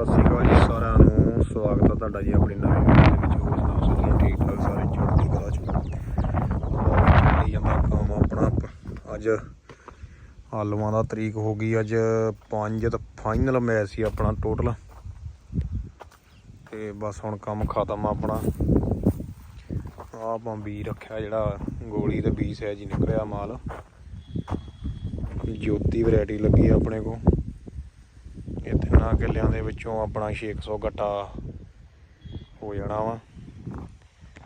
ਸਤਿ ਸ਼੍ਰੀ ਅਕਾਲ ਜੀ ਸਾਰਿਆਂ ਨੂੰ। ਸਵਾਗਤ ਹੈ ਤੁਹਾਡਾ ਜੀ ਆਪਣੀ ਨਵੀਂ ਵੀਡੀਓ ਦੇ ਵਿੱਚ। ਹੋਰ ਸੁਣਾਓ ਸਾਰਿਆਂ ਠੀਕ ਠਾਕ ਸਾਰੇ? ਚੜ੍ਹਦੀ ਕਲਾ ਚ ਬਹੁਤ ਜਾਂਦਾ ਕੰਮ ਆਪਣਾ। ਅੱਜ ਆਲੂਆਂ ਦਾ ਤਰੀਕ ਹੋ ਗਈ, ਅੱਜ 5 ਤੇ ਫਾਈਨਲ ਮੈਚ ਸੀ ਆਪਣਾ ਟੋਟਲ ਤੇ ਬਸ ਹੁਣ ਕੰਮ ਖਤਮ ਆਪਣਾ। ਆਹ ਆਪਾਂ ਬੀ ਰੱਖਿਆ ਜਿਹੜਾ ਗੋਲੀ ਤੇ 20 ਸਾਈਜ਼ ਹੀ ਨਿਕਲਿਆ ਮਾਲ। ਜੋਤੀ ਵੈਰਾਈਟੀ ਲੱਗੀ ਆਪਣੇ ਕੋਲ। ਇਹ ਤਿੰਨਾਂ ਕਿੱਲਿਆਂ ਦੇ ਵਿੱਚੋਂ ਆਪਣਾ 600 ਗੱਟਾ ਹੋ ਜਾਣਾ ਵਾ।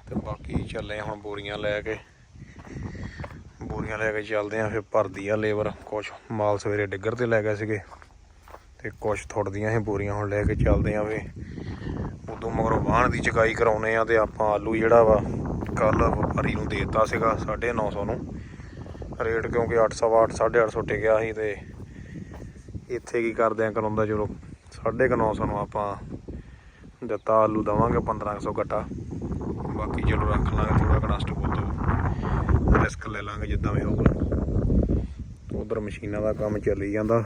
ਤੇ ਬਾਕੀ ਚੱਲੇ ਹੁਣ ਬੋਰੀਆਂ ਲੈ ਕੇ। ਬੋਰੀਆਂ ਲੈ ਕੇ ਚੱਲਦੇ ਆ ਫਿਰ ਭਰਦੀ ਆ ਲੇਬਰ। ਕੁਛ ਮਾਲ ਸਵੇਰੇ ਡਿੱਗਰ ਤੇ ਲੈ ਗਏ ਸੀਗੇ। ਤੇ ਕੁਛ ਥੁੱਟਦੀਆਂ ਇਹ ਬੋਰੀਆਂ, ਹੁਣ ਲੈ ਕੇ ਚੱਲਦੇ ਆ ਵੇ ਉਦੋਂ ਮਗਰੋਂ ਬਾਹਣ ਦੀ ਚਕਾਈ ਕਰਾਉਨੇ ਆ ਤੇ ਆਪਾਂ ਆਲੂ ਜਿਹੜਾ ਵਾ ਕੱਲ ਵਪਾਰੀ ਨੂੰ ਦੇਤਾ ਸੀਗਾ 950 ਨੂੰ ਰੇਟ ਕਿਉਂਕਿ 808 850 ਟਿਕਿਆ ਸੀ ਤੇ ਇੱਥੇ ਕੀ ਕਰਦੇ ਆ ਕਰਾਉਂਦਾ ਚਲੋ 950 ਨੂੰ ਆਪਾਂ ਦਿੱਤਾ ਆਲੂ ਦਵਾਂਗੇ 1500 ਗੱਟਾ। ਬਾਕੀ ਚਲੋ ਰੱਖ ਲਾਂਗੇ ਥੋੜਾ ਕਨਸਟ ਬੋਤੋ ਰਿਸਕ ਲੈ ਲਾਂਗੇ ਜਿੱਦਾਂ ਵੀ ਹੋਊਗਾ। ਉਧਰ ਮਸ਼ੀਨਾਂ ਦਾ ਕੰਮ ਚੱਲੀ ਜਾਂਦਾ।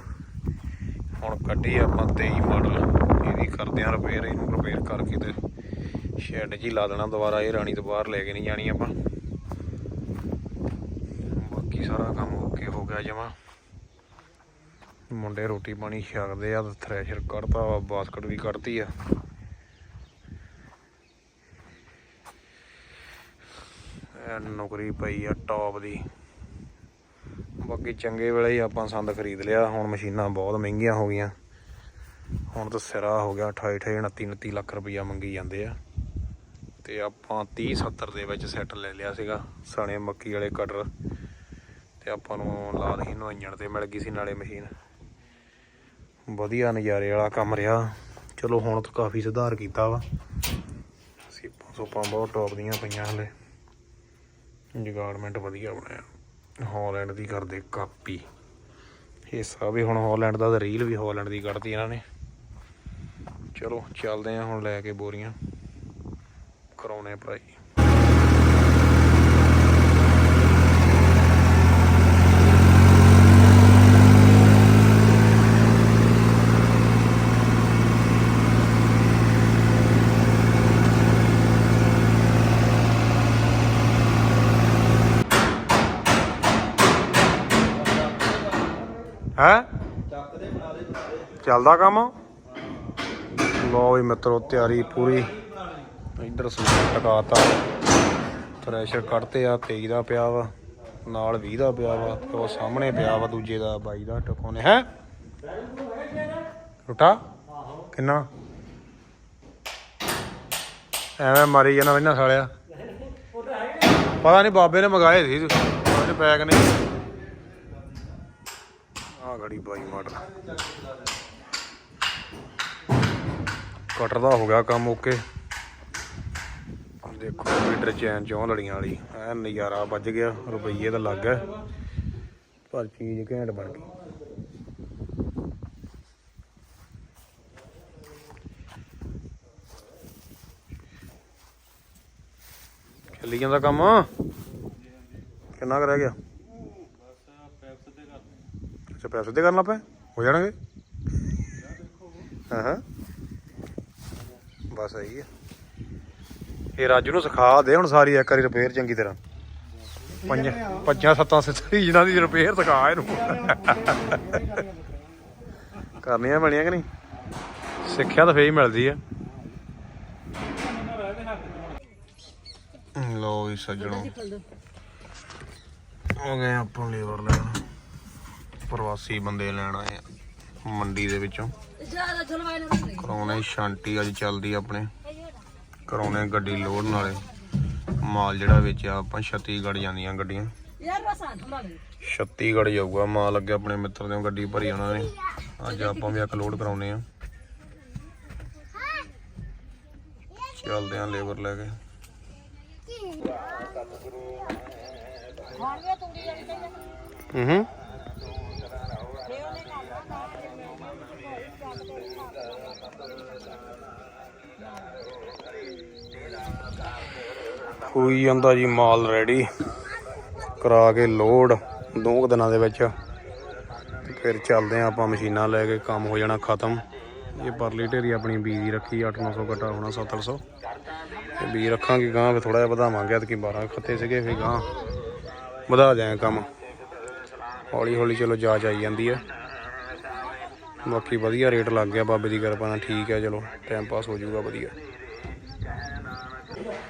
ਹੁਣ ਕੱਢੀ ਆਪਾਂ 23 ਮਾਡਲ ਇਹਦੀ ਕਰਦੇ ਆ ਰਿਪੇਅਰ ਇਹਨੂੰ ਰਿਪੇਅਰ ਕਰਕੇ ਤੇ ਸ਼ੈੱਡ 'ਚ ਹੀ ਲਾ ਦੇਣਾ ਦੁਬਾਰਾ। ਇਹ ਰਾਣੀ ਤੋਂ ਬਾਹਰ ਲੈ ਕੇ ਨਹੀਂ ਜਾਣੀ ਆਪਾਂ। ਬਾਕੀ ਸਾਰਾ ਕੰਮ ਓਕੇ ਹੋ ਗਿਆ ਜਮਾ। ਮੁੰਡੇ ਰੋਟੀ ਪਾਣੀ ਛਕਦੇ ਆ ਤੇ ਥ੍ਰੈਸ਼ਰ ਕੱਢਤਾ ਵਾ, ਬਾਸਕਟ ਵੀ ਕੱਢਤੀ ਆ। ਨੌਕਰੀ ਪਈ ਆ ਟੌਪ ਦੀ। ਬਾਕੀ ਚੰਗੇ ਵੇਲੇ ਹੀ ਆਪਾਂ ਸੰਦ ਖਰੀਦ ਲਿਆ, ਹੁਣ ਮਸ਼ੀਨਾਂ ਬਹੁਤ ਮਹਿੰਗੀਆਂ ਹੋ ਗਈਆਂ। ਹੁਣ ਤਾਂ ਸਿਰਾ ਹੋ ਗਿਆ 28 28 29 29 ਲੱਖ ਰੁਪਈਆ ਮੰਗੀ ਜਾਂਦੇ ਆ। ਤੇ ਆਪਾਂ 30 70 ਦੇ ਵਿੱਚ ਸੈੱਟ ਲੈ ਲਿਆ ਸੀਗਾ ਸਣੇ ਮੱਕੀ ਵਾਲੇ ਕਟਰ। ਤੇ ਆਪਾਂ ਨੂੰ ਲਾ ਦਹੀਂ ਨਵਾਈਆਂ ਤੇ ਮਿਲ ਗਈ ਸੀ ਨਾਲੇ ਮਸ਼ੀਨ। ਵਧੀਆ ਨਜ਼ਾਰੇ ਵਾਲਾ ਕੰਮ ਰਿਹਾ। ਚਲੋ ਹੁਣ ਤਾਂ ਕਾਫੀ ਸੁਧਾਰ ਕੀਤਾ ਵਾ। ਸੀਪਾਂ ਸੋਪਾਂ ਬਹੁਤ ਟੌਪ ਦੀਆਂ ਪਈਆਂ ਹਲੇ। ਜਗਾਰਡਮੈਂਟ ਵਧੀਆ ਬਣਾਇਆ ਹਾਲੈਂਡ ਦੀ ਕਰਦੇ ਕਾਪੀ। ਹਿੱਸਾ ਵੀ ਹੁਣ ਹਾਲੈਂਡ ਦਾ ਤੇ ਰੀਲ ਵੀ ਹਾਲੈਂਡ ਦੀ ਕੱਢਤੀ ਇਹਨਾਂ ਨੇ। ਚਲੋ ਚੱਲਦੇ ਆ ਹੁਣ ਲੈ ਕੇ ਬੋਰੀਆਂ। ਕਰਾਉਣੇ ਭਰਾਈ ਹੈ? ਚੱਲਦਾ ਕੰਮ? ਲੋ ਵੀ ਮਿੱਤਰੋ, ਤਿਆਰੀ ਪੂਰੀ। ਇੱਧਰ ਸਮਾਨ ਟਕਾਤਾ। ਥ੍ਰੈਸ਼ਰ ਕੱਢਤੇ ਆ 23 ਦਾ ਪਿਆ ਵਾ, ਨਾਲ 20 ਦਾ ਪਿਆ ਵਾ, ਤੇ ਉਹ ਸਾਹਮਣੇ ਪਿਆ ਵਾ, ਦੂਜੇ ਦਾ 22 ਦਾ ਟਕਾਉਣੇ ਹੈ? ਰੁਟਾ? ਕਿੰਨਾ? ਐਵੇਂ ਮਾਰੀ ਜਾਣਾ ਇਹਨਾਂ ਸਾਲਿਆ। ਪਤਾ ਨਹੀਂ ਬਾਬੇ ਨੇ ਮਗਾਏ ਸੀ ਉਹਦੇ ਪੈਕ ਨਹੀਂ ਆ ਬਾਈ ਮਾਡਲ ਕਟਰ ਦਾ ਹੋ ਗਿਆ ਕੰਮ ਓਕੇ। ਦੇਖੋ ਮੀਟਰ ਚੈਨ ਚੋਂ ਲੜੀਆਂ ਵਾਲੀ। ਐ ਨਜ਼ਾਰਾ ਵੱਜ ਗਿਆ, ਰੁਪਈਏ ਤਾਂ ਲੱਗ ਗਿਆ ਪਰ ਚੀਜ਼ ਘੈਂਟ ਬਣ ਗਈ। ਚੱਲੀ ਜਾਂਦਾ ਕੰਮ? ਕਿੰਨਾ ਕੁ ਰਹਿ ਗਿਆ? ਅੱਛਾ, ਪੈਸੇ ਤੇ ਕਰਨਾ ਪਏ ਹੋ ਜਾਣਗੇ? ਹਾਂ ਹਾਂ। ਬਸ ਆਈ ਹੈ ਇਹ ਰਾਜੂ ਨੂੰ ਸਿਖਾ ਦੇ ਹੁਣ ਸਾਰੀ ਇੱਕ ਵਾਰੀ ਰਿਪੇਅਰ ਚੰਗੀ ਤਰ੍ਹਾਂ। ਪੰਜ ਪੰਜਾਂ ਸੱਤਾਂ ਸੀਜ਼ਨਾਂ ਦੀ ਰਿਪੇਅਰ ਸਿਖਾ ਇਹਨੂੰ। ਕਰਨੀਆਂ ਬਣੀਆਂ ਕਿ ਨਹੀਂ? ਸਿੱਖਿਆ ਤਾਂ ਫੇਰ ਹੀ ਮਿਲਦੀ ਆ। ਲੋ ਜੀ ਸੱਜਣੋ। ਹੋ ਗਏ ਆਪਾਂ ਲੇਬਰ ਲੈਣ। ਪ੍ਰਵਾਸੀ ਬੰਦੇ ਲੈਣ ਆਏ ਆ ਮੰਡੀ ਦੇ ਵਿੱਚੋਂ। ਕਰਾਉਣੇ ਸ਼ਾਂਤੀ ਅੱਜ ਚੱਲਦੀ ਆਪਣੇ। ਕਰਾਉਣੇ ਗੱਡੀ ਲੋਡ ਨਾਲੇ। ਮਾਲ ਜਿਹੜਾ ਵੇਚਿਆ ਆਪਾਂ ਛੱਤੀਗੜ੍ਹ ਜਾਂਦੀਆਂ ਗੱਡੀਆਂ। ਛੱਤੀਗੜ੍ਹ ਜਾਊਗਾ ਮਾਲ ਅੱਗੇ ਆਪਣੇ ਮਿੱਤਰ ਦੇ ਗੱਡੀ ਭਰੀ ਉਹਨਾਂ ਨੇ। ਅੱਜ ਆਪਾਂ ਵੀ ਇੱਕ ਲੋਡ ਕਰਾਉਣੇ ਆ। ਚੱਲਦੇ ਆ ਲੇਬਰ ਲੈ ਕੇ। ਹੂੰ ਹੂੰ। ਹੋਈ ਜਾਂਦਾ ਜੀ ਮਾਲ ਰੈਡੀ ਕਰਾ ਕੇ ਲੋਡ ਦੋ ਕੁ ਦਿਨਾਂ ਦੇ ਵਿੱਚ। ਫਿਰ ਚੱਲਦੇ ਆ ਆਪਾਂ ਮਸ਼ੀਨਾਂ ਲੈ ਕੇ, ਕੰਮ ਹੋ ਜਾਣਾ ਖਤਮ। ਇਹ ਪਰਲੀ ਢੇਰੀ ਆਪਣੀ ਬੀਜ ਦੀ ਰੱਖੀ 8-900 ਘਟਾ ਹੋਣਾ 700 ਤੇ ਬੀਜ ਰੱਖਾਂਗੇ ਗਾਂ ਫੇ ਥੋੜਾ ਜਿਹਾ ਵਧਾਵਾਂਗੇ ਕਿ 12 ਖੱਤੇ ਸੀਗੇ, ਫਿਰ ਗਾਂ ਵਧਾ ਦਿਆਂ ਕੰਮ। ਹੌਲੀ ਹੌਲੀ ਚਲੋ ਜਾਚ ਆਈ ਜਾਂਦੀ ਹੈ। ਬਾਕੀ ਵਧੀਆ ਰੇਟ ਲੱਗ ਗਿਆ ਬਾਬੇ ਦੀ ਕਿਰਪਾ ਨਾਲ, ਠੀਕ ਹੈ ਚਲੋ ਟਾਈਮ ਪਾਸ ਹੋ ਜਾਊਗਾ ਵਧੀਆ।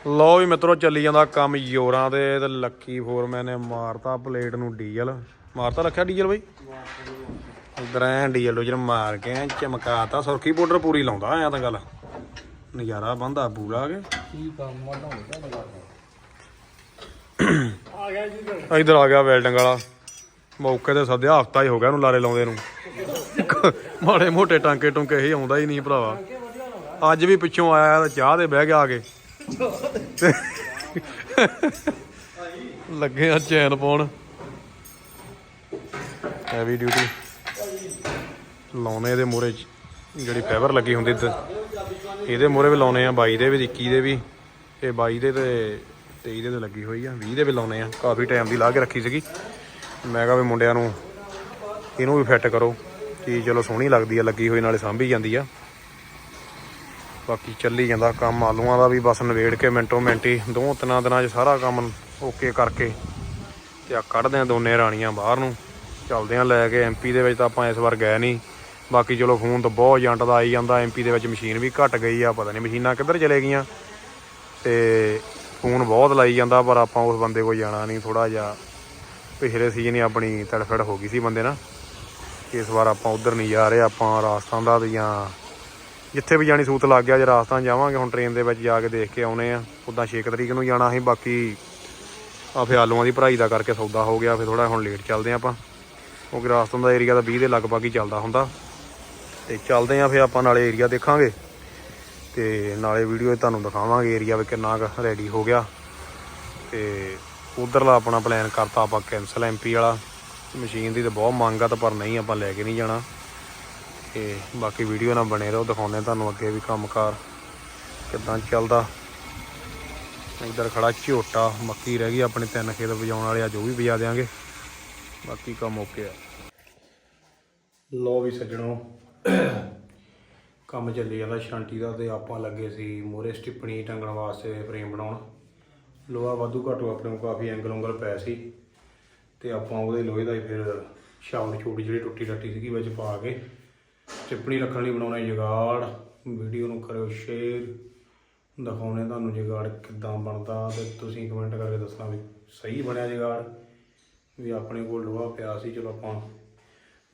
ਲਓ ਵੀ ਮਿੱਤਰੋ, ਚੱਲੀ ਜਾਂਦਾ ਕੰਮ ਯੋਰਾਂ ਤੇ ਤੇ ਲੱਕੀ ਫੋਰਮੈਨ ਨੇ ਮਾਰਤਾ ਪਲੇਟ ਨੂੰ ਡੀਜ਼ਲ। ਮਾਰਤਾ ਰੱਖਿਆ ਡੀਜ਼ਲ ਬਈ? ਇਧਰ ਐ ਡੀਜ਼ਲ ਡੋਜਰ ਮਾਰ ਕੇ ਐਂ ਚਮਕਾਤਾ, ਸੁਰਖੀ ਪਾਊਡਰ ਪੂਰੀ ਲਾਉਂਦਾ, ਐ ਤਾਂ ਗੱਲ। ਨਜ਼ਾਰਾ ਬੰਦਾ ਪੂਰਾ ਕੇ। ਠੀਕ ਆ ਮਾਡਾ ਹੋ ਗਿਆ ਇਧਰ ਆ ਗਿਆ ਵੈਲਡਿੰਗ ਵਾਲਾ। ਮੌਕੇ ਤੇ ਸੱਦਿਆ, ਹਫਤਾ ਹੀ ਹੋ ਗਿਆ ਉਹਨੂੰ ਲਾਰੇ ਲਾਉਂਦੇ ਨੂੰ। ਮਾੜੇ ਮੋਟੇ ਟਾਂਕੇ ਟੁੰਕੇ ਇਹ ਆਉਂਦਾ ਹੀ ਨਹੀਂ ਭਰਾਵਾ। ਅੱਜ ਵੀ ਪਿੱਛੋਂ ਆਇਆ ਤਾਂ ਚਾਹ ਦੇ ਬਹਿ ਗਿਆ ਆ ਕੇ। ਲੱਗੇ ਆ ਚੈਨ ਪਾਉਣ। ਹੈਵੀ ਡਿਊਟੀ ਲਾਉਣੇ ਇਹਦੇ ਮੂਰੇ ਜਿਹੜੀ ਫਾਈਬਰ ਲੱਗੀ ਹੁੰਦੀ ਤੇ ਇਹਦੇ ਮੂਰੇ ਵੀ ਲਾਉਣੇ ਆ 22 ਦੇ ਵੀ 21 ਦੇ ਵੀ। ਤੇ 22 ਦੇ ਤੇ 23 ਦੇ ਤੇ ਲੱਗੀ ਹੋਈ ਆ। 20 ਦੇ ਵੀ ਲਾਉਣੇ ਆ। ਕਾਫੀ ਟਾਈਮ ਦੀ ਲਾ ਕੇ ਰੱਖੀ ਸੀਗੀ। ਮੈਂ ਕਿਹਾ ਵੀ ਮੁੰਡਿਆਂ ਨੂੰ ਇਹਨੂੰ ਵੀ ਫਿੱਟ ਕਰੋ। ਚੀਜ਼ ਚਲੋ ਸੋਹਣੀ ਲੱਗਦੀ ਆ, ਲੱਗੀ ਹੋਈ ਨਾਲੇ ਸਾਂਭੀ ਜਾਂਦੀ ਆ। ਬਾਕੀ ਚੱਲੀ ਜਾਂਦਾ ਕੰਮ, ਆਲੂਆਂ ਦਾ ਵੀ ਬਸ ਨਵੇੜ ਕੇ ਮਿੰਟੋ ਮਿੰਟੀ ਦੋ ਤਿੰਨਾਂ ਦਿਨਾਂ 'ਚ ਸਾਰਾ ਕੰਮ ਓਕੇ ਕਰਕੇ ਤੇ ਆ ਕੱਢਦੇ ਆ ਦੋਨੇ ਰਾਣੀਆਂ ਬਾਹਰ ਨੂੰ। ਚੱਲਦੇ ਆ ਲੈ ਕੇ ਐਮਪੀ ਦੇ ਵਿੱਚ ਤਾਂ ਆਪਾਂ ਇਸ ਵਾਰ ਗਏ ਨਹੀਂ। ਬਾਕੀ ਚਲੋ ਫੋਨ ਤਾਂ ਬਹੁਤ ਏਜੰਟ ਦਾ ਆਈ ਜਾਂਦਾ ਐਮਪੀ ਦੇ ਵਿੱਚ ਮਸ਼ੀਨ ਵੀ ਘਟ ਗਈ ਆ, ਪਤਾ ਨਹੀਂ ਮਸ਼ੀਨਾਂ ਕਿੱਧਰ ਚਲੇ ਗਈਆਂ। ਤੇ ਫੋਨ ਬਹੁਤ ਲਾਈ ਜਾਂਦਾ, ਪਰ ਆਪਾਂ ਉਸ ਬੰਦੇ ਕੋਲ ਜਾਣਾ ਨਹੀਂ ਥੋੜਾ ਜਿਹਾ ਪਿਛਲੇ ਸੀਜ਼ਨ ਹੀ ਆਪਣੀ ਤੜਫੜ ਹੋ ਗਈ ਸੀ ਬੰਦੇ ਨਾਲ। ਇਸ ਵਾਰ ਆਪਾਂ ਉਧਰ ਨਹੀਂ ਜਾ ਰਹੇ, ਆਪਾਂ ਰਾਜਸਥਾਨ ਦਾ ਜਾਂ ਜਿੱਥੇ ਵੀ ਜਾਣੀ ਸੂਤ ਲੱਗ ਗਿਆ, ਜੇ ਰਾਜਸਥਾਨ ਜਾਵਾਂਗੇ, ਹੁਣ ਟ੍ਰੇਨ ਦੇ ਵਿੱਚ ਜਾ ਕੇ ਦੇਖ ਕੇ ਆਉਨੇ ਆ। ਉਦਾਂ 6 ਤਰੀਕ ਨੂੰ ਜਾਣਾ ਸੀ, ਬਾਕੀ ਆ ਫੇ ਆਲੂਆਂ ਦੀ ਭਰਾਈ ਦਾ ਕਰਕੇ ਸੌਦਾ ਹੋ ਗਿਆ ਫੇ ਥੋੜਾ ਹੁਣ ਲੇਟ ਚੱਲਦੇ ਆ ਆਪਾਂ। ਕਿਉਂਕਿ ਰਾਜਸਥਾਨ ਦਾ ਏਰੀਆ ਤਾਂ 20 ਦੇ ਲਗਭਗ ਹੀ ਚੱਲਦਾ ਹੁੰਦਾ। ਤੇ ਚੱਲਦੇ ਆ ਫੇ ਆਪਾਂ ਨਾਲੇ ਏਰੀਆ ਦੇਖਾਂਗੇ। ਤੇ ਨਾਲੇ ਵੀਡੀਓ ਤੁਹਾਨੂੰ ਦਿਖਾਵਾਂਗੇ ਏਰੀਆ ਵੀ ਕਿੰਨਾ ਕੁ ਰੈਡੀ ਹੋ ਗਿਆ। ਤੇ ਉਧਰਲਾ ਆਪਣਾ ਪਲਾਨ ਕਰਤਾ ਆਪਾਂ ਕੈਂਸਲ ਐਮਪੀ ਵਾਲਾ। ਮਸ਼ੀਨ ਦੀ ਤਾਂ ਬਹੁਤ ਮੰਗ ਆ ਤਾਂ ਪਰ ਨਹੀਂ ਆਪਾਂ ਲੈ ਕੇ ਨਹੀਂ ਜਾਣਾ। ਤੇ ਬਾਕੀ ਵੀਡੀਓ ਨਾਲ ਬਣੇ ਰਹੋ, ਦਿਖਾਉਂਦੇ ਤੁਹਾਨੂੰ ਅੱਗੇ ਵੀ ਕੰਮਕਾਰ ਕਿੱਦਾਂ ਚੱਲਦਾ। ਇੱਧਰ ਖੜਾ ਝੋਟਾ, ਮੱਕੀ ਰਹਿ ਗਈ ਆਪਣੇ ਤਿੰਨ ਖੇਤ ਵਜਾਉਣ ਵਾਲੇ, ਅੱਜ ਉਹ ਵੀ ਵਜਾ ਦੇਾਂਗੇ ਬਾਕੀ ਕੰਮ ਓਕੇ ਆ। ਲੋ ਵੀ ਸੱਜਣੋ, ਕੰਮ ਚੱਲੀ ਜਾਂਦਾ ਸ਼ਾਂਟੀ ਦਾ ਤੇ ਆਪਾਂ ਲੱਗੇ ਸੀ ਮੋਰੇ ਸਟਿੱਪਣੀ ਟੰਗਣ ਵਾਸਤੇ ਫਰੇਮ ਬਣਾਉਣ। ਲੋਹਾ ਵਾਧੂ ਘਾਟੂ ਆਪਣੇ ਨੂੰ ਕਾਫੀ ਐਂਗਲ ਉਂਗਲ ਪੈ ਸੀ। ਤੇ ਆਪਾਂ ਉਹਦੇ ਲੋਹੇ ਦਾ ਹੀ ਫਿਰ ਸ਼ਾਵਟ ਛੋਟੀ ਜਿਹੜੀ ਟੁੱਟੀ ਟੱਟੀ ਸੀਗੀ ਵਿੱਚ ਪਾ ਕੇ ਚਿਪਣੀ ਰੱਖਣ ਲਈ ਬਣਾਉਣਾ ਜਗਾੜ। ਵੀਡੀਓ ਨੂੰ ਕਰਿਓ ਸ਼ੇਅਰ। ਦਿਖਾਉਣੇ ਤੁਹਾਨੂੰ ਜਗਾੜ ਕਿੱਦਾਂ ਬਣਦਾ ਤੇ ਤੁਸੀਂ ਕਮੈਂਟ ਕਰਕੇ ਦੱਸਣਾ ਵੀ ਸਹੀ ਬਣਿਆ ਜਗਾੜ। ਵੀ ਆਪਣੇ ਕੋਲ ਲੋਹਾ ਪਿਆ ਸੀ, ਚਲੋ ਆਪਾਂ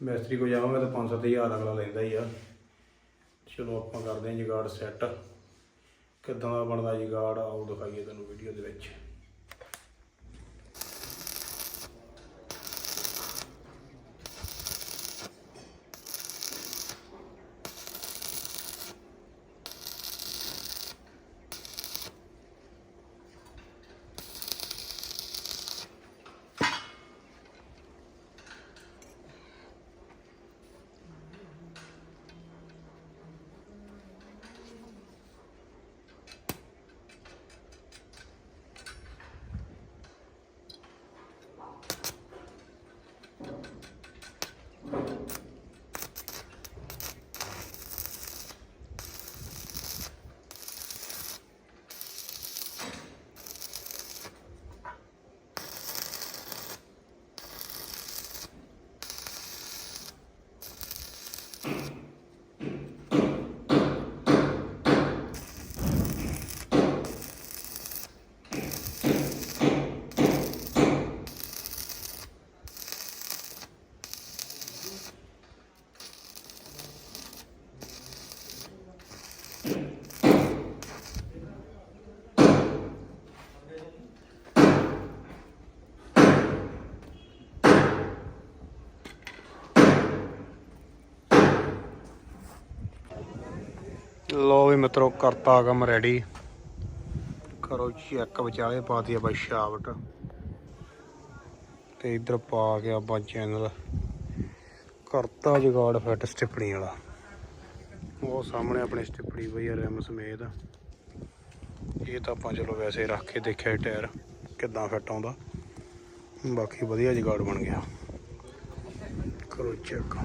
ਮਿਸਤਰੀ ਕੋ ਜਾਵਾਂਗੇ ਤਾਂ 5-7000 ਅਗਲਾ ਲੈਂਦਾ ਹੀ ਆ। ਚਲੋ ਆਪਾਂ ਕਰਦੇ ਹਾਂ ਜੁਗਾੜ ਸੈੱਟ ਕਿੱਦਾਂ ਦਾ ਬਣਦਾ ਜੁਗਾੜ? ਆਓ ਦਿਖਾਈਏ ਤੁਹਾਨੂੰ ਵੀਡੀਓ ਦੇ ਵਿੱਚ। ਲੋ ਵੀ ਮਿੱਤਰੋ, ਕਰਤਾ ਕੰਮ ਰੈਡੀ ਕਰੋ ਚੈੱਕ ਵਿਚਾਲੇ ਪਾਤੀ ਆਪਾਂ ਸ਼ਾਵਟ। ਤੇ ਇਧਰ ਪਾ ਕੇ ਆਪਾਂ ਚੈਨਲ ਕਰਤਾ ਜਗਾੜ ਫਿੱਟ ਸਟਿਪਣੀ ਵਾਲਾ। ਉਹ ਸਾਹਮਣੇ ਆਪਣੀ ਸਟਿਪਣੀ ਪਈ ਆ ਰਿਮ ਸਮੇਤ। ਇਹ ਤਾਂ ਆਪਾਂ ਚਲੋ ਵੈਸੇ ਰੱਖ ਕੇ ਦੇਖਿਆ ਟਾਇਰ ਕਿੱਦਾਂ ਫਿੱਟ ਆਉਂਦਾ। ਬਾਕੀ ਵਧੀਆ ਜਗਾੜ ਬਣ ਗਿਆ। ਕਰੋ ਚੈੱਕ